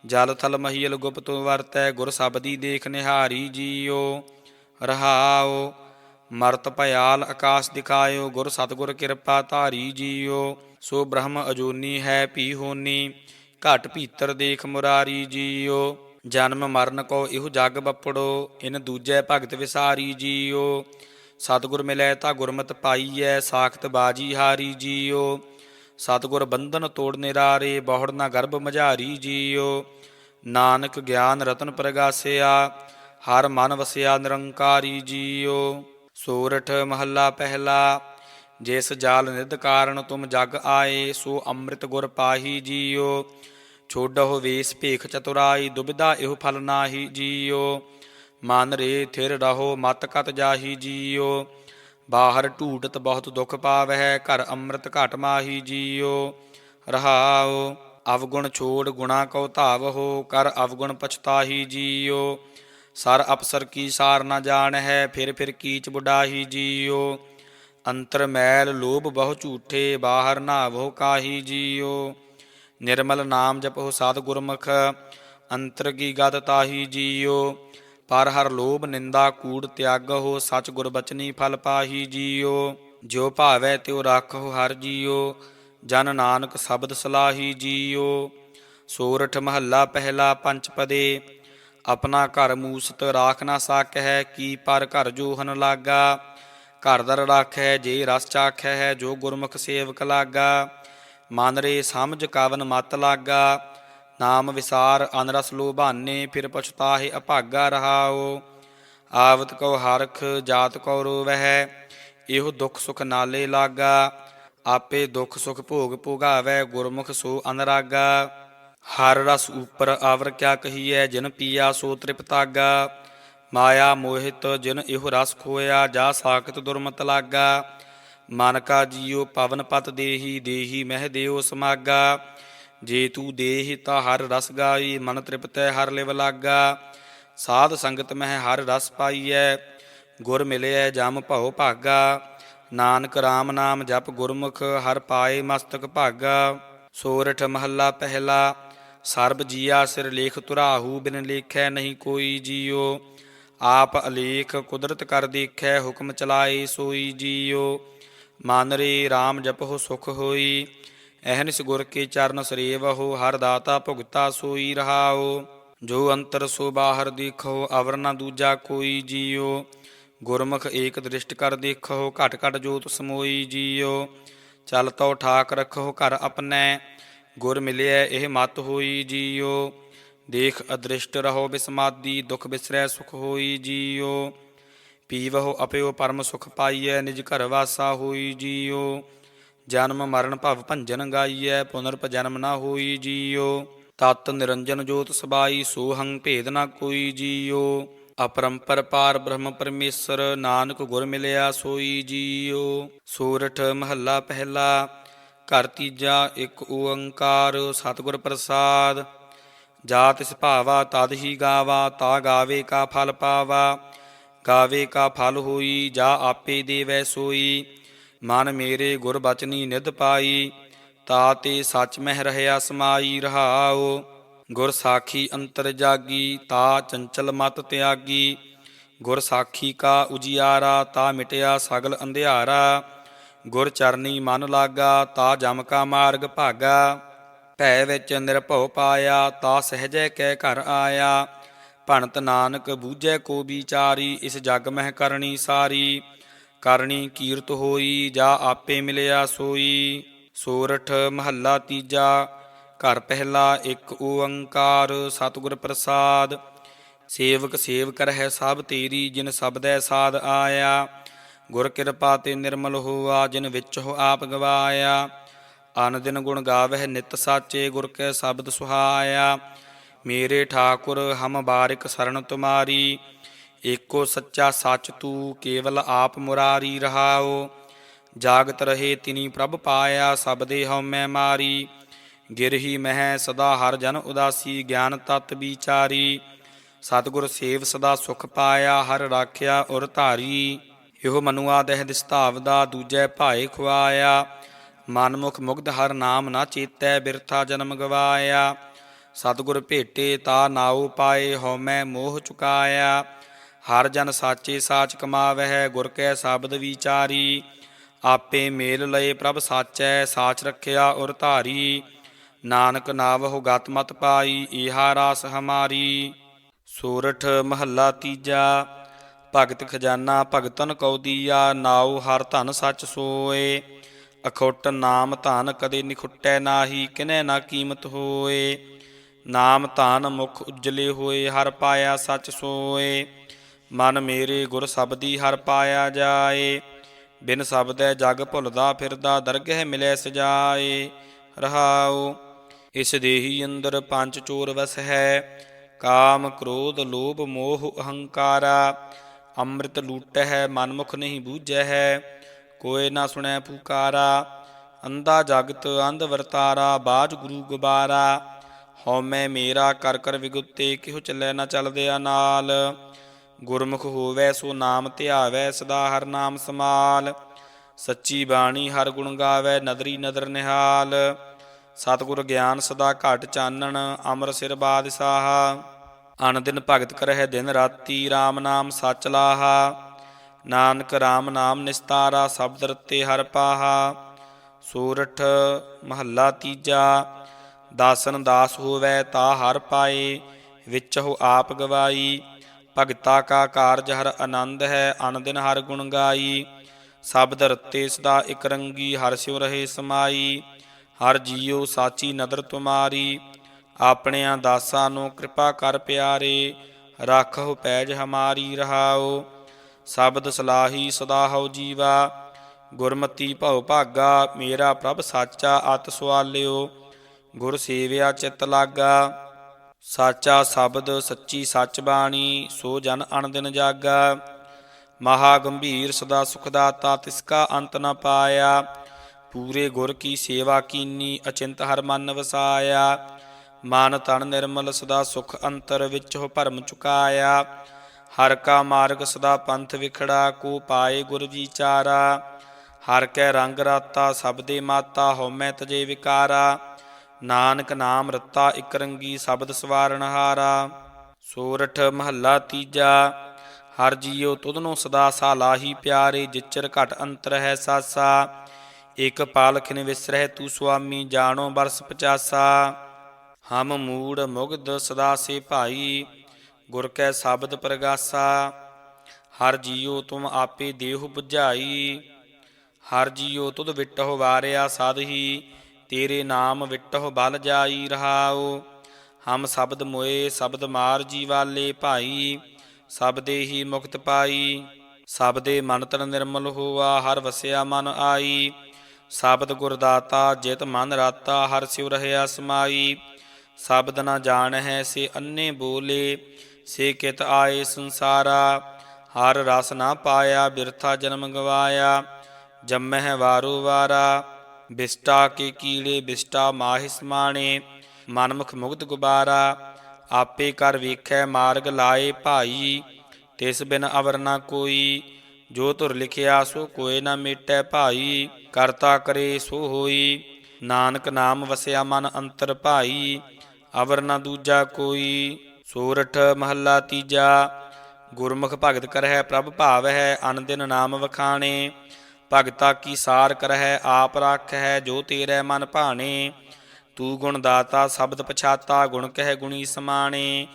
ਜਲ ਥਲ ਮਹੀਲ ਗੁਪਤ ਵਰਤੈ, ਗੁਰ ਸਬਦੀ ਦੇਖ ਨਿਹਾਰੀ ਜੀਓ। ਰਹਾਓ ਮਰਤ ਭਿਆਲ ਆਕਾਸ਼ ਦਿਖਾਇਓ, ਗੁਰ ਸਤਗੁਰ ਕਿਰਪਾ ਧਾਰੀ ਜੀਓ। ਸੋ ਬ੍ਰਹਮ ਅਜੂਨੀ ਹੈ ਪੀ ਹੋਨੀ, ਘਟ ਭੀਤਰ ਦੇਖ ਮੁਰਾਰੀ ਜੀਓ। ਜਨਮ ਮਰਨ ਕੋ ਇਹੋ ਜਗ ਬੱਪੜੋ, ਇਨ ਦੂਜੈ ਭਗਤ ਵਿਸਾਰੀ ਜੀਓ। ਸਤਗੁਰ ਮਿਲੈ ਤਾ ਗੁਰਮਤਿ ਪਾਈਐ, ਸਾਖਤ ਬਾਜੀ ਹਾਰੀ ਜੀਓ। ਸਤਗੁਰ ਬੰਧਨ ਤੋੜ ਨਿਰਾਰੇ ਬਹੁੜ ਨਾ ਗਰਭ ਮਝਾਰੀ ਜੀਓ। ਨਾਨਕ ਗਿਆਨ ਰਤਨ ਪ੍ਰਗਾਸਿਆ, ਹਰ ਮਨ ਵਸਿਆ ਨਿਰੰਕਾਰੀ ਜੀਓ। ਸੂਰਠ ਮਹੱਲਾ ਪਹਿਲਾ, ਜਿਸ ਜਾਲ ਨਿਧ ਕਾਰਨ ਤੁਮ ਜਗ ਆਏ, ਸੋ ਅੰਮ੍ਰਿਤ ਗੁਰ ਪਾਹੀ ਜੀਓ। ਛੋਡਹੁ ਵੇਸ ਭੇਖ ਚਤੁਰਾਈ, ਦੁਬਿਧਾ ਇਹੋ ਫਲ ਨਾਹੀ ਜੀਓ। ਮਨ ਰੇ ਥਿਰ ਰਹੋ, ਮਤ ਕਤ ਜਾਹੀ ਜੀਓ। ਬਾਹਰ ਢੂਟਤ ਬਹੁਤ ਦੁਖ ਪਾਵਹਿ, ਘਰ ਅੰਮ੍ਰਿਤ ਘਟ ਮਾਹੀ ਜੀਓ। ਰਹਾਓ ਅਵਗੁਣ ਛੋੜ ਗੁਣਾ ਕਉ ਧਾਵਹੋ, ਕਰ ਅਵਗੁਣ ਪਛਤਾਹੀ ਜੀਓ। ਸਰ ਅਪਸਰ ਕੀ ਸਾਰ ਨਾ ਜਾਣ ਹੈ, ਫਿਰ ਫਿਰ ਕੀਚ ਬੁਡਾਹੀ ਜੀਓ? ਅੰਤਰ ਮੈਲ ਲੋਭ ਬਹੁ ਝੂਠੇ, ਬਾਹਰ ਨਾਵੋ ਕਾਹੀ ਜੀਓ? ਨਿਰਮਲ ਨਾਮ ਜਪੋ ਸਤ ਗੁਰਮੁਖ, ਅੰਤਰ ਕੀ ਗਤ ਤਾਹੀ ਜੀਓ? ਪਰ ਹਰ ਲੋਭ ਨਿੰਦਾ ਕੂੜ ਤਿਆਗਹੁ ਸਚ ਗੁਰ ਬਚਨੀ ਫਲ ਪਾਹੀ ਜੀਓ? ਜੋ ਭਾਵੈ ਤਿਉ ਰਾਖਹੁ ਹਰ ਜੀਓ, ਜਨ ਨਾਨਕ ਸ਼ਬਦ ਸਲਾਹੀ ਜੀਓ? ਸੋਰਠ ਮਹੱਲਾ ਪਹਿਲਾ ਪੰਚ ਪਦੇ ਆਪਣਾ ਘਰ ਮੂਸਤ ਰਾਖ ਨਾ ਸਾਕ ਹੈ ਕੀ ਪਰ ਘਰ ਜੋਹਨ ਲਾਗਾ। ਘਰ ਦਰ ਰਾਖੈ ਜੇ ਰਸ ਚਾਖੈ ਹੈ ਜੋ ਗੁਰਮੁਖ ਸੇਵਕ ਲਾਗਾ। ਮਨ ਰੇ ਸਮਝ ਕਾਵਨ ਮਤ ਲਾਗਾ। ਨਾਮ ਵਿਸਾਰ ਅਨਰਸ ਲੋਭਾਨੇ, ਫਿਰ ਪਛਤਾਹੇ ਅਭਾਗਾ ਰਹਾਓ ਆਵਤ ਕੋ ਹਰਖ, ਜਾਤ ਕੋ ਰੋਵਹਿ, ਇਹੋ ਦੁਖ ਸੁਖ ਨਾਲੇ ਲਾਗਾ। ਆਪੇ ਦੁਖ ਸੁਖ ਭੋਗ ਭੋਗਾਵੈ ਗੁਰਮੁਖ ਸੋ ਅਨਰਾਗਾ। ਹਰ ਰਸ ਉਪਰ ਆਵਰ ਕਿਆ ਕਹੀਐ, ਜਿਨ ਪੀਆ ਸੋ ਤ੍ਰਿਪਤਾਗਾ ਮਾਇਆ ਮੋਹਿਤ ਜਿਨ ਇਹੋ ਰਸ ਖੋਇਆ, ਜਾ ਸਾਖਤ ਦੁਰਮਤ ਲਾਗਾ। ਮਨ ਕਾ ਜੀਉ ਪਵਨ ਪਤ ਦੇਹੀ ਦੇਹੀ ਮਹਿ ਦੇਉ ਸਮਾਗਾ। ਜੇ ਤੂੰ ਦੇਹ ਤਾ ਹਰ ਰਸ ਗਾਈ, ਮਨ ਤ੍ਰਿਪਤੈ ਹਰ ਲਿਵ ਲਾਗਾ। ਸਾਧ ਸੰਗਤ ਮਹਿ ਹਰ ਰਸ ਪਾਈਐ, ਗੁਰ ਮਿਲਿਐ ਜਮ ਭਉ ਭਾਗਾ। ਨਾਨਕ RAM ਨਾਮ ਜਪ ਗੁਰਮੁਖ, ਹਰ ਪਾਏ ਮਸਤਕ ਭਾਗਾ। ਸੋਰਠ ਮਹੱਲਾ ਪਹਿਲਾ ਸਰਬ ਜੀਆ ਸਿਰ ਲੇਖ ਤੁਰਾਹੂ ਬਿਨ ਲੇਖੈ ਨਹੀਂ ਕੋਈ ਜੀਉ ਆਪ ਅਲੇਖ ਕੁਦਰਤ ਕਰ ਦੇਖੈ, ਹੁਕਮ ਚਲਾਏ ਸੋਈ ਜੀਉ ਮਨ ਰੇ RAM ਜਪਹੁ ਸੁਖ ਹੋਈ ਐਹਨਿਸ ਗੁਰ ਕੇ ਚਰਨ ਸਰੇਵਹੁ, ਹਰ ਦਾਤਾ ਭੁਗਤਾ ਸੋਈ ਰਹਾਓ ਜੋ ਅੰਤਰ ਸੋ ਬਾਹਰ ਦੇਖੋ ਅਵਰ ਨਾ ਦੂਜਾ ਕੋਈ ਜੀਉ ਗੁਰਮੁਖ ਏਕ ਦ੍ਰਿਸ਼ਟ ਕਰ ਦੇਖੋ ਘਟ ਘਟ ਜੋਤ ਸਮੋਈ ਜੀਉ ਚਲ ਤੋ ਠਾਕ ਰੱਖੋ ਘਰ ਆਪਣੈ ਗੁਰ ਮਿਲਿਆ ਇਹ ਮਤ ਹੋਈ ਜੀਓ ਦੇਖ ਅਦ੍ਰਿਸ਼ਟ ਰਹੋ ਬਿਸਮਾਦੀ, ਦੁਖ ਬਿਸਰੈ ਸੁਖ ਹੋਈ ਜੀਓ ਪੀਵਹੁ ਅਪਿਓ ਪਰਮ ਸੁਖ ਪਾਈਐ, ਨਿਜ ਘਰ ਵਾਸਾ ਹੋਈ ਜੀਓ ਜਨਮ ਮਰਨ ਭਵ ਭੰਜਨ ਗਾਈਐ ਪੁਨਰਪ ਜਨਮ ਨਾ ਹੋਈ ਜੀਓ ਤਤ ਨਿਰੰਜਨ ਜੋਤ ਸਬਾਈ, ਸੋਹੰ ਭੇਦ ਨਾ ਕੋਈ ਜੀਓ ਅਪਰੰਪਰ ਪਾਰ ਬ੍ਰਹਮ ਪਰਮੇਸ਼ਰ, ਨਾਨਕ ਗੁਰ ਮਿਲਿਆ ਸੋਈ ਜੀਓ ਸੂਰਠ ਮਹੱਲਾ ਪਹਿਲਾ ਘਰ ਤੀਜਾ, ਇੱਕ ਓੰਕਾਰ, ਸਤਿਗੁਰ ਪ੍ਰਸਾਦ। ਜਾ ਤਿਸ ਭਾਵਾ, ਤਦ ਹੀ ਗਾਵਾ, ਤਾ ਗਾਵੇ ਕਾ ਫਲ ਪਾਵਾ। ਗਾਵੇ ਕਾ ਫਲ ਹੋਈ, ਜਾ ਆਪੇ ਦੇਵੈ ਸੋਈ। ਮਨ ਮੇਰੇ ਗੁਰ ਬਚਨੀ ਨਿਧ ਪਾਈ, ਤਾ ਤੇ ਸੱਚ ਮਹਿ ਰਹਿਆ ਸਮਾਈ ਰਹਾਉ। ਗੁਰ ਸਾਖੀ ਅੰਤਰ ਜਾਗੀ, ਤਾ ਚੰਚਲ ਮਤ ਤਿਆਗੀ। ਗੁਰ ਸਾਖੀ ਕਾ ਉਜਿਆਰਾ, ਤਾ ਮਿਟਿਆ ਸਗਲ ਅੰਧਿਆਰਾ। ਗੁਰ ਚਰਨੀ ਮਨ ਲਾਗਾ, ਤਾ ਜਮ ਕਾ ਮਾਰਗ ਭਾਗਾ। ਭੈ ਵਿੱਚ ਨਿਰਭਉ ਪਾਇਆ, ਤਾ ਸਹਜੈ ਕੈ ਘਰ ਆਇਆ। ਭਣਤ ਨਾਨਕ ਬੂਝੈ ਕੋ ਵਿਚਾਰੀ, ਇਸ ਜਗ ਮਹਿ ਕਰਨੀ ਸਾਰੀ। ਕਰਨੀ ਕੀਰਤ ਹੋਈ, ਜਾ ਆਪੇ ਮਿਲਿਆ ਸੋਈ। ਸੋਰਠ ਮਹੱਲਾ ਤੀਜਾ, ਘਰ ਪਹਿਲਾ ਇੱਕ ਓੰਕਾਰ, ਸਤਿਗੁਰ ਪ੍ਰਸਾਦ। ਸੇਵਕ ਸੇਵ ਕਰਹਿ ਸਭ ਤੇਰੀ, ਜਿਨ ਸਬਦੈ ਸਾਧ ਆਇਆ। ਗੁਰ ਕਿਰਪਾ ਤੇ ਨਿਰਮਲ ਹੋਆ, ਜਿਨ ਵਿੱਚ ਹੋ ਆਪ ਗਵਾਇਆ। ਅਨ ਦਿਨ ਗੁਣ ਗਾਵਹਿ ਨਿਤ ਸਾਚੇ ਗੁਰ ਕੈ ਸ਼ਬਦ ਸੁਹਾਇਆ। ਮੇਰੇ ਠਾਕੁਰ, ਹਮ ਬਾਰਿਕ ਸਰਣ ਤੁਮਾਰੀ। ਏਕੋ ਸੱਚਾ ਸੱਚ ਤੂ ਕੇਵਲ ਆਪ ਮੁਰਾਰੀ ਰਹਾਓ। ਜਾਗਤ ਰਹੇ ਤਿਨੀ ਪ੍ਰਭ ਪਾਇਆ ਸਬਦੇ ਹਉਮੈ ਮਾਰੀ। ਗਿਰਹੀ ਮਹਿ ਸਦਾ ਹਰ ਜਨ ਉਦਾਸੀ, ਗਿਆਨ ਤਤ ਵਿਚਾਰੀ। ਸਤਿਗੁਰ ਸੇਵ ਸਦਾ ਸੁਖ ਪਾਇਆ, ਹਰ ਰਾਖਿਆ ਉਰ ਧਾਰੀ। ਇਹੋ ਮਨੁਆ ਦਹਿ ਦਿਸਤਾਵ ਦਾ ਦੂਜੈ ਭਾਏ ਖੁਆਇਆ। ਮਨਮੁਖ ਮੁਗਧ ਹਰ ਨਾਮ ਨਾ ਚੇਤੈ, ਬਿਰਥਾ ਜਨਮ ਗਵਾਇਆ। ਸਤਿਗੁਰ ਭੇਟੇ ਤਾ ਨਾਉ ਪਾਏ, ਹਉਮੈ ਮੋਹ ਚੁਕਾਇਆ। ਹਰ ਜਨ ਸਾਚੇ ਸਾਚ ਕਮਾਵਹਿ, ਗੁਰ ਕੈ ਸ਼ਬਦ ਵਿਚਾਰੀ। ਆਪੇ ਮੇਲ ਲਏ ਪ੍ਰਭ ਸਾਚੈ, ਸਾਚ ਰਖਿਆ ਉਰ ਧਾਰੀ। ਨਾਨਕ ਨਾਵਹੁ ਗਤ ਮਤ ਪਾਈ, ਈਹਾ ਰਾਸ ਹਮਾਰੀ। ਸੂਰਠ ਮਹੱਲਾ ਤੀਜਾ ਭਗਤ ਖਜ਼ਾਨਾ ਭਗਤਨ ਕਉ ਦੀਆ, ਨਾਉ ਹਰ ਧਨ ਸੱਚ ਸੋਏ। ਅਖੁੱਟ ਨਾਮ ਧਨ ਕਦੇ ਨਿਖੁੱਟੈ ਨਾਹੀ, ਕਿਨੈ ਨਾ ਕੀਮਤ ਹੋਏ। ਨਾਮ ਧਨ ਮੁਖ ਉਜਲੇ ਹੋਏ, ਹਰ ਪਾਇਆ ਸੱਚ ਸੋਏ। ਮਨ ਮੇਰੇ ਗੁਰ ਸਬਦੀ ਹਰ ਪਾਇਆ ਜਾਏ। ਬਿਨ ਸਬਦੈ ਜਗ ਭੁੱਲਦਾ ਫਿਰਦਾ, ਦਰਗਹਿ ਮਿਲੈ ਸਜਾਏ। ਰਹਾਉ, ਇਸ ਦੇਹੀ ਅੰਦਰ ਪੰਜ ਚੋਰ ਵਸ ਹੈ ਕਾਮ ਕ੍ਰੋਧ ਲੋਭ ਮੋਹ ਅਹੰਕਾਰਾ। ਅੰਮ੍ਰਿਤ ਲੂਟੈ ਹੈ ਮਨਮੁਖ ਨਹੀਂ ਬੂਝੈ ਹੈ ਕੋਏ ਨਾ ਸੁਣੈ ਪੁਕਾਰਾ, ਅੰਧਾ ਜਗਤ ਅੰਧ ਵਰਤਾਰਾ, ਬਾਜ ਗੁਰੂ ਗੁਬਾਰਾ, ਹਉਮੈ ਮੇਰਾ ਕਰ ਕਰ ਵਿਗੁੱਤੇ, ਕਿਹੋ ਚੱਲੈ ਨਾ ਚੱਲਦਿਆ ਨਾਲ ਗੁਰਮੁਖ ਹੋਵੇ ਸੋ ਨਾਮ ਧਿਆਵੈ, ਸਦਾ ਹਰ ਨਾਮ ਸਮਾਲ, ਸੱਚੀ ਬਾਣੀ ਹਰ ਗੁਣ ਗਾਵੇ, ਨਦਰੀ ਨਦਰ ਨਿਹਾਲ, ਸਤਿਗੁਰ ਗਿਆਨ ਸਦਾ ਘਟ ਚਾਨਣ ਅਮਰ ਸਿਰ ਬਾਦਸ਼ਾਹ ਅਣ ਦਿਨ ਭਗਤ ਕਰਹਿ ਦਿਨ ਰਾਤੀ RAM ਨਾਮ ਸਚ ਲਾਹਾ। ਨਾਨਕ RAM ਨਾਮ ਨਿਸਤਾਰਾ ਸ਼ਬਦ ਰਤੇ ਹਰ ਪਾਹਾ। ਸੂਰਠ ਮਹੱਲਾ ਤੀਜਾ, ਦਾਸਨ ਦਾਸ ਹੋਵੇ ਤਾ ਹਰ ਪਾਏ। ਵਿੱਚ ਹੋ ਆਪ ਗਵਾਈ, ਭਗਤਾ ਕਾ ਕਾਰਜ ਹਰ ਆਨੰਦ ਹੈ, ਅਨ ਦਿਨ ਹਰ ਗੁਣ ਗਾਈ। ਸ਼ਬਦ ਰਤੇ ਸਦਾ ਇਕ ਰੰਗੀ, ਹਰ ਸਿਉ ਰਹੇ ਸਮਾਈ। ਹਰ ਜੀਉ ਸਾਚੀ ਨਦਰ ਤੁਮਾਰੀ। ਆਪਣਿਆਂ ਦਾਸਾਂ ਨੂੰ ਕਿਰਪਾ ਕਰ ਪਿਆਰੇ ਰੱਖੋ ਪੈਜ ਹਮਾਰੀ ਰਹਾਓ ਸ਼ਬਦ ਸਲਾਹੀ ਸਦਾ ਹਉ ਜੀਵਾ, ਗੁਰਮਤੀ ਭਉ ਭਾਗਾ, ਮੇਰਾ ਪ੍ਰਭ ਸਾਚਾ ਅਤ ਸੁਆਲਿਓ, ਗੁਰ ਸੇਵਿਆ ਚਿਤ ਲਾਗਾ। ਸਾਚਾ ਸ਼ਬਦ ਸੱਚੀ ਸੱਚ ਬਾਣੀ, ਸੋ ਜਨ ਅਣਦਿਨ ਜਾਗਾ। ਮਹਾ ਗੰਭੀਰ ਸਦਾ ਸੁਖ ਦਾਤਾ, ਤਿਸ ਕਾ ਅੰਤ ਨ ਪਾਇਆ। ਪੂਰੇ ਗੁਰ ਕੀ ਸੇਵਾ ਕੀਨੀ, ਅਚਿੰਤ ਹਰ ਮਨ ਵਸਾਇਆ। ਮਨ ਤਨ ਨਿਰਮਲ ਸਦਾ ਸੁਖ ਅੰਤਰ ਵਿੱਚ ਹੋ ਭਰਮ ਚੁਕਾਇਆ। ਹਰ ਕਾ ਮਾਰਗ ਸਦਾ ਪੰਥ ਵਿਖੜਾ, ਕੋ ਪਾਏ ਗੁਰ ਵਿਚਾਰਾ ਹਰ ਕੈ ਰੰਗ ਰਾਤਾ, ਸਭ ਦੇ ਮਾਤਾ ਹਉਮੈ ਤਜੇ ਵਿਕਾਰਾ। ਨਾਨਕ ਨਾਮ ਰਤਾ, ਇਕ ਰੰਗੀ ਸ਼ਬਦ ਸਵਾਰਨ ਹਾਰਾ। ਸੋਰਠ ਮਹੱਲਾ ਤੀਜਾ, ਹਰ ਜੀਉ ਤੁਧਨੋਂ ਸਦਾ ਸਾਲਾਹੀ ਪਿਆਰੇ, ਜਿਚਰ ਘਟ ਅੰਤਰ ਹੈ ਸਾਸਾ। ਇਕ ਪਾਲਖਿਨ ਵਿਸਰਹਿ ਤੂ ਸੁਆਮੀ, ਜਾਣੋ ਬਰਸ ਪਚਾਸਾ। ਹਮ ਮੂੜ ਮੁਗਧ ਸਦਾ ਸੇ ਭਾਈ, ਗੁਰ ਕੈ ਸ਼ਬਦ ਪ੍ਰਗਾਸਾ, ਹਰ ਜੀਉ ਤੁਮ ਆਪੇ ਦੇਹੁ 부ਝਾਈ ਹਰ ਜੀਉ ਤੁਧ ਵਿਟਹੁ ਵਾਰਿਆ ਸਾਧਹੀ, ਤੇਰੇ ਨਾਮ ਵਿਟਹੁ ਬਲ ਜਾਈ ਰਹਾਉ। ਹਮ ਸ਼ਬਦ ਮੋਏ, ਸ਼ਬਦ ਮਾਰ ਜੀ ਵਾਲੇ ਭਾਈ, ਸਬਦੇ ਹੀ ਮੁਕਤ ਪਾਈ, ਸਬਦੇ ਮਨ ਤਨ ਨਿਰਮਲ ਹੋਆ, ਹਰ ਵਸਿਆ ਮਨ ਆਈ। ਸ਼ਬਦ ਗੁਰਦਾਤਾ ਜਿਤ ਮਨ ਰਾਤਾ, ਹਰ ਸਿਉ ਰਹਿਆ ਸਮਾਈ। ਸ਼ਬਦ ਨਾ ਜਾਣ ਹੈ ਸੇ ਅੰਨੇ ਬੋਲੇ, ਸੇ ਕਿਤ ਆਏ ਸੰਸਾਰਾ, ਹਰ ਰਸ ਨਾ ਪਾਇਆ, ਬਿਰਥਾ ਜਨਮ ਗਵਾਇਆ, ਜੰਮਹਿ ਵਾਰੋ ਵਾਰਾ, ਬਿਸਟਾ ਕੇ ਕੀੜੇ, ਬਿਸਟਾ ਮਾਹਿ ਸਮਾਣੇ, ਮਨਮੁਖ ਮੁਗਤ ਗੁਬਾਰਾ, ਆਪੇ ਕਰ ਵੇਖੈ ਮਾਰਗ ਲਾਏ ਭਾਈ, ਤਿਸ ਬਿਨ ਅਵਰ ਨਾ ਕੋਈ, ਜੋ ਤੁਰ ਲਿਖਿਆ ਸੋ ਕੋਏ ਨਾ ਮੇਟੈ ਭਾਈ, ਕਰਤਾ ਕਰੇ ਸੋ ਹੋਈ, ਨਾਨਕ ਨਾਮ ਵਸਿਆ ਮਨ ਅੰਤਰ ਭਾਈ ਅਵਰ ਨਾ ਦੂਜਾ ਕੋਈ, ਸੋਰਠ ਮਹੱਲਾ ਤੀਜਾ, ਗੁਰਮੁਖ ਭਗਤ ਕਰਹਿ ਪ੍ਰਭ ਭਾਵ ਹੈ ਅਨ ਦਿਨ ਨਾਮ ਵਖਾਣੇ, ਭਗਤਾ ਕੀ ਸਾਰ ਕਰਹਿ, ਆਪ ਰੱਖ ਹੈ ਜੋ ਤੇਰੇ ਮਨ ਭਾਣੇ, ਤੂੰ ਗੁਣ ਦਾਤਾ ਸ਼ਬਦ ਪਛਾਤਾ, ਗੁਣ ਕਹਿ ਗੁਣੀ ਸਮਾਣੇ,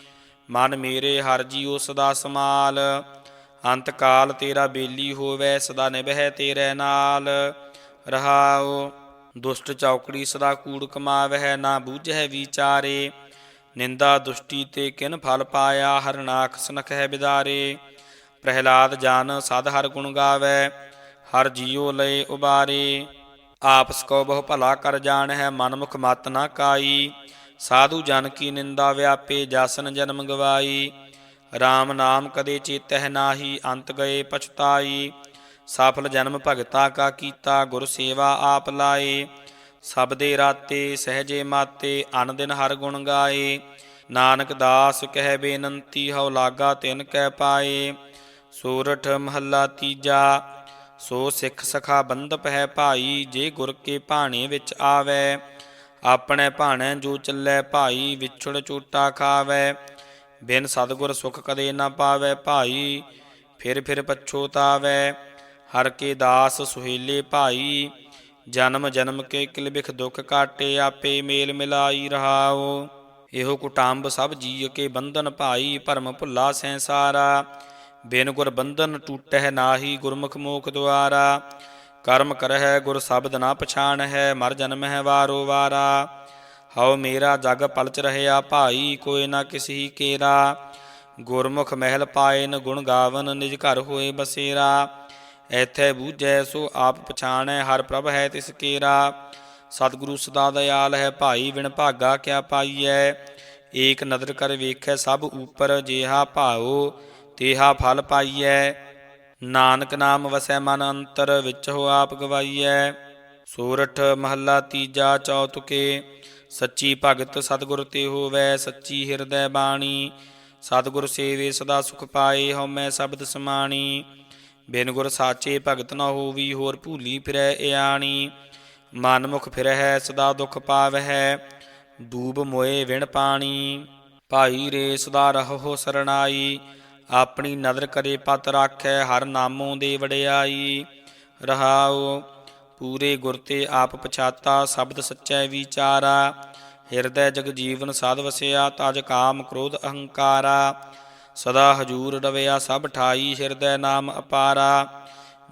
ਮਨ ਮੇਰੇ ਹਰ ਜੀਉ ਸਦਾ ਸਮਾਲ, ਅੰਤ ਕਾਲ ਤੇਰਾ ਬੇਲੀ ਹੋਵੇ, ਸਦਾ ਨਿਭੈ ਤੇਰੇ ਨਾਲ, ਰਹਾਉ। ਦੁਸ਼ਟ ਚੌਕੜੀ ਸਦਾ ਕੂੜ ਕਮਾਵਹਿ ਨਾ ਬੂਝੈ ਵਿਚਾਰੇ। ਨਿੰਦਾ ਦੁਸ਼ਟੀ ਤੇ ਕਿਨ ਫਲ ਪਾਇਆ ਹਰਨਾਖ ਹੈ ਬਿਦਾਰੇ। ਪ੍ਰਹਿਲਾਦ ਜਾਨ ਸਦ ਹਰ ਗੁਣ ਗਾਵੇ ਹਰ ਜੀਉ ਲਏ ਉਬਾਰੇ। ਆਪਸ ਕੋ ਬਹੁ ਭਲਾ ਕਰ ਜਾਣ ਹੈ ਮਨਮੁਖ ਮਤ ਨਾ ਕਾਈ। ਸਾਧੂ ਜਨ ਕੀ ਨਿੰਦਾ ਵਿਆਪੇ, ਜਾਸਨ ਜਨਮ ਗਵਾਈ। RAM ਨਾਮ ਕਦੇ ਚੇਤਹਿ ਨਾਹੀ, ਅੰਤ ਗਏ ਪਛਤਾਈ। ਸਫਲ ਜਨਮ ਭਗਤਾ ਕਾ ਕੀਤਾ, ਗੁਰ ਸੇਵਾ ਆਪ ਲਾਏ। ਸਭ ਦੇ ਰਾਤੇ ਸਹਜੇ ਮਾਤੇ, ਅਨ ਦਿਨ ਹਰ ਗੁਣ ਗਾਏ। ਨਾਨਕ ਦਾਸ ਕਹਿ ਬੇਨੰਤੀ, ਹਉ ਲਾਗਾ ਤਿਨ ਕਹਿ ਪਾਏ। ਸੂਰਠ ਮਹੱਲਾ ਤੀਜਾ, ਸੋ ਸਿੱਖ ਸਖਾ ਬੰਧਪ ਹੈ ਭਾਈ, ਜੇ ਗੁਰ ਕੇ ਭਾਣੇ ਵਿੱਚ ਆਵੈ, ਆਪਣੇ ਭਾਣੇ ਜੋ ਚੱਲੇ ਭਾਈ, ਵਿਛੜ ਚੂਟਾ ਖਾਵੈ। ਬਿਨ ਸਤਗੁਰ ਸੁਖ ਕਦੇ ਨਾ ਪਾਵੈ ਭਾਈ, ਫਿਰ ਫਿਰ ਪਛੋਤਾਵੈ। ਹਰ ਕੇ ਦਾਸ ਸੁਹੇਲੇ ਭਾਈ, ਜਨਮ ਜਨਮ ਕੇ ਕਿਲਬਿਖ ਦੁਖ ਕਾਟੇ, ਆਪੇ ਮੇਲ ਮਿਲਾਈ ਰਹਾਓ। ਇਹੋ ਕੁਟੰਬ ਸਭ ਜੀਅ ਕੇ ਬੰਧਨ ਭਾਈ, ਭਰਮ ਭੁੱਲਾ ਸੈਂਸਾਰਾ। ਬਿਨ ਗੁਰ ਬੰਧਨ ਟੂਟਹਿ ਨਾਹੀ ਗੁਰਮੁਖ ਮੋਖ ਦੁਆਰਾ। ਕਰਮ ਕਰਹਿ ਗੁਰ ਸ਼ਬਦ ਨਾ ਪਛਾਣ ਹੈ ਮਰ ਜਨਮ ਹੈ ਵਾਰੋ ਵਾਰਾ। ਹਉ ਮੇਰਾ ਜਗ ਪਲਚ ਰਹਿਆ ਭਾਈ, ਕੋਈ ਨਾ ਕਿਸੀ ਕੇਰਾ। ਗੁਰਮੁਖ ਮਹਿਲ ਪਾਏ ਨ ਗੁਣ ਗਾਵਨ, ਨਿਜ ਘਰ ਹੋਏ ਬਸੇਰਾ। ਐਥੇ ਬੂਝੈ ਸੋ ਆਪ ਪਛਾਣੈ, ਹਰ ਪ੍ਰਭ ਹੈ ਤਿਸ ਕੇਰਾ। ਸਤਿਗੁਰੂ ਸਦਾ ਦਇਆਲ ਹੈ, ਭਾਈ ਵਿਣ ਭਾਗਾ ਕਿਆ ਪਾਈਐ? ਏਕ ਨਦਰ ਕਰ ਵੇਖੈ, ਸਭ ਉਪਰ ਜਿਹਾ ਭਾਉ, ਤੇਹਾ ਫਲ ਪਾਈਐ। ਨਾਨਕ ਨਾਮ ਵਸੈ ਮਨ ਅੰਤਰ, ਵਿੱਚ ਹੋ ਆਪ ਗਵਾਈਐ। ਸੂਰਠ ਮਹੱਲਾ ਤੀਜਾ ਚੌਤੁਕੇ, ਸੱਚੀ ਭਗਤ ਸਤਿਗੁਰ ਤੇ ਹੋਵੈ, ਸੱਚੀ ਹਿਰਦੈ ਬਾਣੀ। ਸਤਿਗੁਰ ਸੇਵੇ ਸਦਾ ਸੁਖ ਪਾਏ, ਹਉਮੈ ਸ਼ਬਦ ਸਮਾਣੀ। ਬਿਨ ਗੁਰ ਸਾਚੇ ਭਗਤ ਨ ਹੋਵੀ, ਹੋਰ ਭੂਲੀ ਫਿਰੈ ਇਆਣੀ ਮਨ ਮੁਖ ਫਿਰਹਿ, ਸਦਾ ਦੁਖ ਪਾਵਹਿ, ਡੂਬ ਮੋਏ ਵਿਣ ਪਾਣੀ। ਭਾਈ ਰੇ ਸਦਾ ਰਹੋ ਸਰਣਾਈ, ਆਪਣੀ ਨਦਰ ਕਰੇ ਪਤ ਰਾਖੈ, ਹਰ ਨਾਮੋਂ ਦੇ ਵਡਿਆਈ। ਰਹਾਉ, ਪੂਰੇ ਗੁਰ ਤੇ ਆਪ ਪਛਾਤਾ, ਸ਼ਬਦ ਸੱਚੈ ਵਿਚਾਰਾ। ਹਿਰਦੈ ਜਗ ਜੀਵਨ ਸਾਧ ਵਸਿਆ, ਤਜ ਕਾਮ ਕ੍ਰੋਧ ਅਹੰਕਾਰਾ। ਸਦਾ ਹਜੂਰ ਰਵਿਆ ਸਭ ਠਾਈ ਹਿਰਦੈ ਨਾਮ ਅਪਾਰਾ।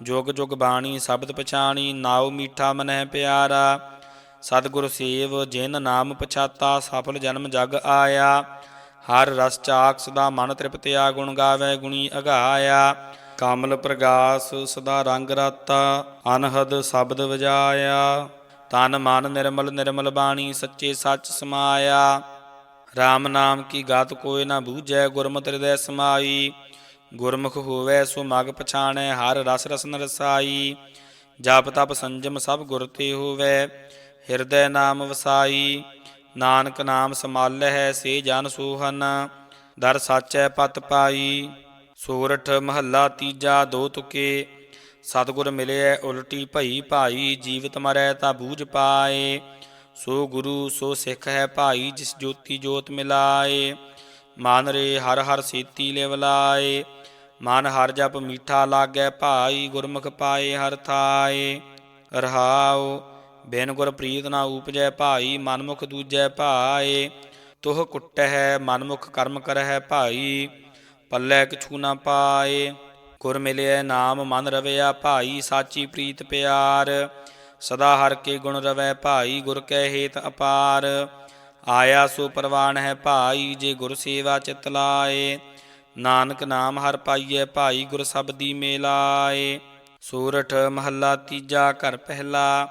ਜੁਗ ਜੁਗ ਬਾਣੀ ਸ਼ਬਦ ਪਛਾਣੀ, ਨਾਉ ਮੀਠਾ ਮਨਹਿ ਪਿਆਰਾ। ਸਤਿਗੁਰ ਸੇਵ ਜਿਨ ਨਾਮ ਪਛਾਤਾ, ਸਫਲ ਜਨਮ ਜਗ ਆਇਆ। ਹਰ ਰਸ ਚਾਕ ਸਦਾ ਮਨ ਤ੍ਰਿਪਤਿਆ, ਗੁਣ ਗਾਵੇ, ਗੁਣੀ ਅਗਾਇਆ। ਕਮਲ ਪ੍ਰਗਾਸ ਸਦਾ ਰੰਗ ਰਾਤਾ, ਅਨਹਦ ਸ਼ਬਦ ਵਜਾਇਆ। ਤਨ ਮਨ ਨਿਰਮਲ ਨਿਰਮਲ ਬਾਣੀ, ਸੱਚੇ ਸੱਚ ਸਮਾਇਆ। RAM ਨਾਮ ਕੀ ਗਾਤ ਕੋਇ ਨਾ ਬੂਝੈ, ਗੁਰਮਤਿ ਹਿਰਦੈ ਸਮਾਈ। ਗੁਰਮੁਖ ਹੋਵੇ ਸੋ ਮਗ ਪਛਾਣੈ, ਹਰ ਰਸ ਰਸਨ ਰਸਾਈ। ਜਪ ਤਪ ਸੰਜਮ ਸਭ ਗੁਰ ਤੇ ਹੋਵੇ, ਹਿਰਦੈ ਨਾਮ ਵਸਾਈ। ਨਾਨਕ ਨਾਮ ਸਮਾਲਹਿ, ਸੇ ਜਨ ਸੋਹਨ, ਦਰ ਸਾਚੈ ਪਤ ਪਾਈ। ਸੋਰਠ ਮਹੱਲਾ ਤੀਜਾ ਦੋ ਤੁਕੇ, ਸਤਿਗੁਰ ਮਿਲਿਐ ਉਲਟੀ ਭਈ ਭਾਈ। ਜੀਵਤ ਮਰੈ ਤਾਂ ਬੂਝ ਪਾਏ। ਸੋ ਗੁਰੂ, ਸੋ ਸਿੱਖ ਹੈ ਭਾਈ, ਜਿਸ ਜੋਤੀ ਜੋਤ ਮਿਲਾਏ। ਮਨ ਰੇ ਹਰ ਹਰ ਸੇਤੀ ਲਿਵਲਾਏ ਮਨ ਹਰ ਜਪ ਮੀਠਾ ਲਾਗੈ ਭਾਈ, ਗੁਰਮੁਖ ਪਾਏ ਹਰ ਥਾਏ। ਰਹਾਉ, ਬਿਨ ਗੁਰ ਪ੍ਰੀਤ ਨਾ ਉਪਜੈ ਭਾਈ, ਮਨਮੁਖ ਦੂਜੈ ਭਾਏ। ਤੁਹ ਕੁੱਟਹਿ, ਮਨਮੁਖ ਕਰਮ ਕਰਹਿ ਭਾਈ। ਪੱਲੇ ਕਿਛੂ ਨਾ ਪਾਏ। ਗੁਰ ਮਿਲਿਐ ਨਾਮ, ਮਨ ਰਵਿਆ ਭਾਈ, ਸਾਚੀ ਪ੍ਰੀਤ ਪਿਆਰ। ਸਦਾ ਹਰ ਕੇ ਗੁਣ ਰਵੈ ਭਾਈ ਗੁਰ ਕੈ ਹੇਤ ਅਪਾਰ। ਆਇਆ ਸੋ ਪਰਵਾਨ ਹੈ ਭਾਈ, ਜੇ ਗੁਰ ਸੇਵਾ ਚਿਤ ਲਾਏ। ਨਾਨਕ ਨਾਮ ਹਰ ਪਾਈਐ ਭਾਈ, ਗੁਰ ਸਬਦੀ ਮੇਲਾਏ। ਸੂਰਠ ਮਹੱਲਾ ਤੀਜਾ ਘਰ ਪਹਿਲਾ।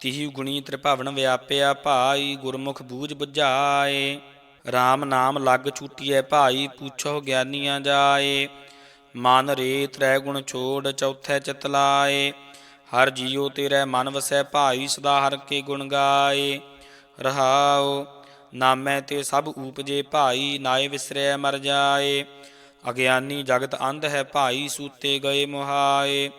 ਤਿਹੀ ਗੁਣੀ ਤ੍ਰਿਭਵਨ ਵਿਆਪਿਆ ਭਾਈ, ਗੁਰਮੁਖ ਬੂਝ ਬੁਝਾਏ। RAM ਨਾਮ ਲੱਗ ਛੂਟੀਐ ਭਾਈ ਪੁੱਛੋ ਗਿਆਨੀਆਂ ਜਾਏ। ਮਨ ਰੇ ਤ੍ਰੈ ਗੁਣ ਛੋੜ ਚੌਥੈ ਚਿਤ ਲਾਏ। ਹਰ ਜੀਉ ਤੇਰੇ ਮਨ ਵਸੈ ਭਾਈ ਸਦਾ ਹਰ ਕੇ ਗੁਣ ਗਾਏ। ਰਹਾਉ, ਨਾਮੈ ਤੇ ਸਭ ਊਪਜੇ ਭਾਈ, ਨਾਏ ਵਿਸਰੈ ਮਰ ਜਾਏ। ਅਗਿਆਨੀ ਜਗਤ ਅੰਧ ਹੈ ਭਾਈ, ਸੂਤੇ ਗਏ ਮੁਹਾਏ।